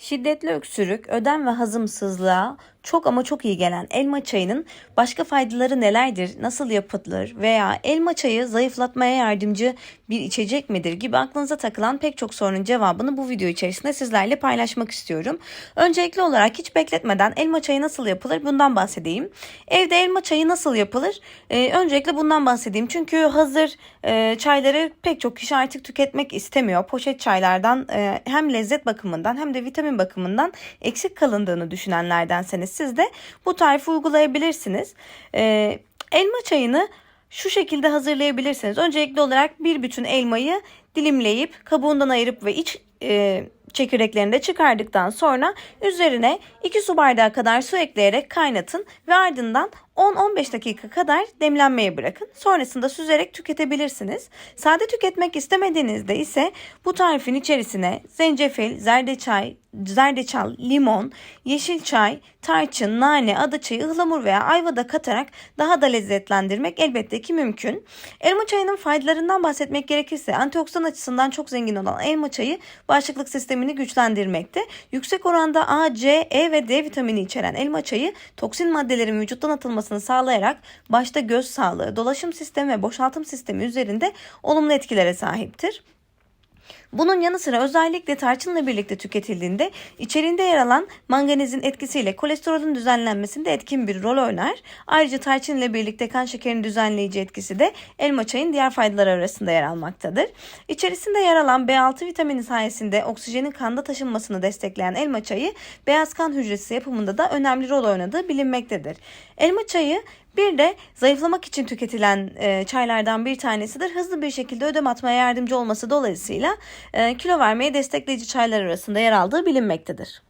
Şiddetli öksürük, ödem ve hazımsızlığa çok ama çok iyi gelen elma çayının başka faydaları nelerdir, nasıl yapılır veya elma çayı zayıflatmaya yardımcı bir içecek midir gibi aklınıza takılan pek çok sorunun cevabını bu video içerisinde sizlerle paylaşmak istiyorum. Öncelikli olarak hiç bekletmeden elma çayı nasıl yapılır bundan bahsedeyim. Evde elma çayı nasıl yapılır? Ee, öncelikle bundan bahsedeyim. Çünkü hazır e, çayları pek çok kişi artık tüketmek istemiyor. Poşet çaylardan e, hem lezzet bakımından hem de vitamin bakımından eksik kalındığını düşünenlerdenseniz siz de bu tarifi uygulayabilirsiniz. Ee, elma çayını şu şekilde hazırlayabilirsiniz. Öncelikli olarak bir bütün elmayı dilimleyip kabuğundan ayırıp ve iç e, çekirdeklerini de çıkardıktan sonra üzerine 2 su bardağı kadar su ekleyerek kaynatın ve ardından 10-15 dakika kadar demlenmeye bırakın. Sonrasında süzerek tüketebilirsiniz. Sade tüketmek istemediğinizde ise bu tarifin içerisine zencefil, zerdeçay, zerdeçal, limon, yeşil çay, tarçın, nane, adaçayı, ıhlamur veya ayva da katarak daha da lezzetlendirmek elbette ki mümkün. Elma çayının faydalarından bahsetmek gerekirse antioksidan açısından çok zengin olan elma çayı bağışıklık sistemini güçlendirmekte. Yüksek oranda A, C, E ve D vitamini içeren elma çayı toksin maddelerin vücuttan atılmasını sağlayarak başta göz sağlığı, dolaşım sistemi ve boşaltım sistemi üzerinde olumlu etkilere sahiptir. Bunun yanı sıra özellikle tarçınla birlikte tüketildiğinde içeriğinde yer alan manganezin etkisiyle kolesterolün düzenlenmesinde etkin bir rol oynar. Ayrıca tarçın ile birlikte kan şekerini düzenleyici etkisi de elma çayın diğer faydaları arasında yer almaktadır. İçerisinde yer alan B6 vitamini sayesinde oksijenin kanda taşınmasını destekleyen elma çayı beyaz kan hücresi yapımında da önemli rol oynadığı bilinmektedir. Elma çayı bir de zayıflamak için tüketilen e, çaylardan bir tanesidir. Hızlı bir şekilde ödem atmaya yardımcı olması dolayısıyla e, kilo vermeye destekleyici çaylar arasında yer aldığı bilinmektedir.